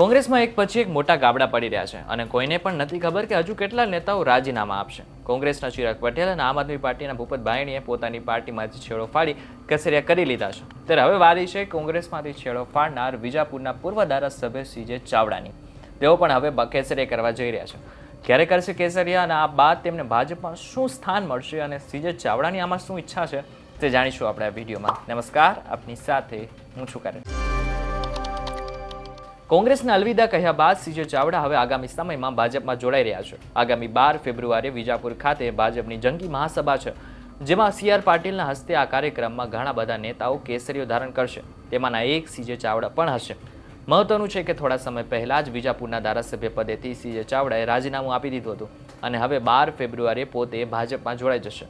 કોંગ્રેસમાં એક પછી એક મોટા ગાબડા પડી રહ્યા છે અને કોઈને પણ નથી ખબર કે હજુ કેટલા નેતાઓ રાજીનામા આપશે. કોંગ્રેસના ચિરાગ પટેલ અને આમ આદમી પાર્ટીના ભૂપત ભાઈણીએ પોતાની પાર્ટીમાંથી છેડો ફાડી કસેરિયા કરી લીધા છે. ત્યારે હવે વારી છે કોંગ્રેસમાંથી છેડો ફાડનાર વિજાપુરના પૂર્વ ધારાસભ્ય સીજે ચાવડાની. તેઓ પણ હવે કેસરિયા કરવા જઈ રહ્યા છે. ક્યારે કરશે કેસરિયા અને આ બાદ તેમને ભાજપમાં શું સ્થાન મળશે અને સીજે ચાવડાની આમાં શું ઈચ્છા છે તે જાણીશું આપણે આ વિડીયોમાં. નમસ્કાર, આપની સાથે હું છું કરણ. કોંગ્રેસના અલવિદા કહ્યા બાદ સીજે ચાવડા હવે આગામી સમયમાં ભાજપમાં જોડાઈ રહ્યા છે. આગામી બાર ફેબ્રુઆરીએ વિજાપુર ખાતે ભાજપની જંગી મહાસભા છે, જેમાં સી આર પાટીલના હસ્તે આ કાર્યક્રમમાં ઘણા બધા નેતાઓ કેસરીઓ ધારણ કરશે. તેમાંના એક સીજે ચાવડા પણ હશે. મહત્વનું છે કે થોડા સમય પહેલાં જ વિજાપુરના ધારાસભ્ય પદેથી સીજે ચાવડાએ રાજીનામું આપી દીધું હતું અને હવે બાર ફેબ્રુઆરીએ પોતે ભાજપમાં જોડાઈ જશે.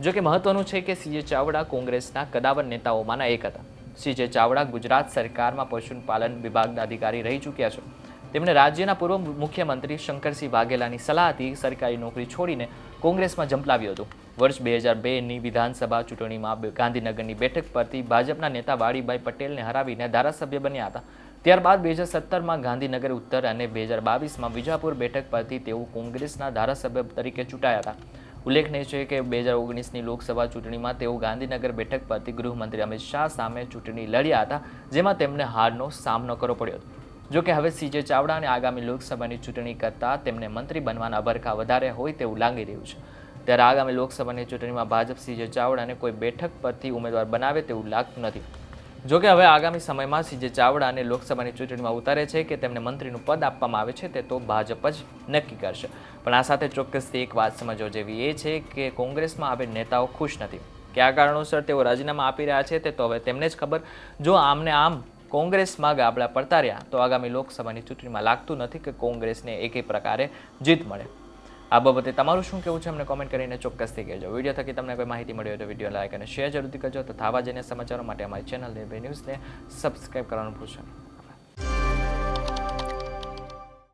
જો કે મહત્વનું છે કે સીજે ચાવડા કોંગ્રેસના કદાવર નેતાઓમાંના એક હતા. સીજે ચાવડા ગુજરાત સરકારમાં પશુપાલન વિભાગના અધિકારી રહી ચૂક્યા છે. તેમણે રાજ્યના પૂર્વ મુખ્યમંત્રી શંકરસિંહ વાઘેલાની સલાહથી સરકારી નોકરી છોડીને કોંગ્રેસમાં ઝંપલાવ્યું હતું. વર્ષ બે હજાર બેની વિધાનસભા ચૂંટણીમાં ગાંધીનગરની બેઠક પરથી ભાજપના નેતા વાડીભાઈ પટેલને હરાવીને ધારાસભ્ય બન્યા હતા. ત્યારબાદ બે હજાર સત્તરમાં ગાંધીનગર ઉત્તર અને બે હજાર બાવીસમાં વિજાપુર બેઠક પરથી તેઓ કોંગ્રેસના ધારાસભ્ય તરીકે ચૂંટાયા હતા. ઉલ્લેખનીય છે કે બે હજાર ઓગણીસની લોકસભા ચૂંટણીમાં તેઓ ગાંધીનગર બેઠક પરથી ગૃહમંત્રી અમિત શાહ સામે ચૂંટણી લડ્યા હતા, જેમાં તેમને હારનો સામનો કરવો પડ્યો હતો. જો કે હવે સીજે ચાવડાને આગામી લોકસભાની ચૂંટણી કરતાં તેમને મંત્રી બનવાના ભરખા વધારે હોય તેવું લાગી રહ્યું છે. ત્યારે આગામી લોકસભાની ચૂંટણીમાં ભાજપ સીજે ચાવડાને કોઈ બેઠક પરથી ઉમેદવાર બનાવે તેવું લાગતું નથી. જો કે હવે આગામી સમયમાં સીજે ચાવડાને લોકસભાની ચૂંટણીમાં ઉતારે છે કે તેમને મંત્રીનું પદ આપવામાં આવે છે તે તો ભાજપ જ નક્કી કરશે. પણ આ સાથે ચોક્કસથી એક વાત સમજવા જેવી એ છે કે કોંગ્રેસમાં હવે નેતાઓ ખુશ નથી. કયા કારણોસર તેઓ રાજીનામા આપી રહ્યા છે તે તો હવે તેમને જ ખબર. જો આમને આમ કોંગ્રેસમાં ગાબડા પડતા રહ્યા, તો આગામી લોકસભાની ચૂંટણીમાં લાગતું નથી કે કોંગ્રેસને એકે પ્રકારે જીત મળે. આ બાબતે તમારું શું કહેવું છે અમને કોમેન્ટ કરીને ચોક્કસથી કહેજો. વીડિયો થકી તમને કોઈ માહિતી મળી હોય તો વીડિયો લાઈક અને શેર જરૂરથી કરજો. તથા આવા જઈને સમાચારો માટે અમારી ચેનલ બે ન્યૂઝને સબસ્ક્રાઈબ કરવાનું ભૂલશો નહીં.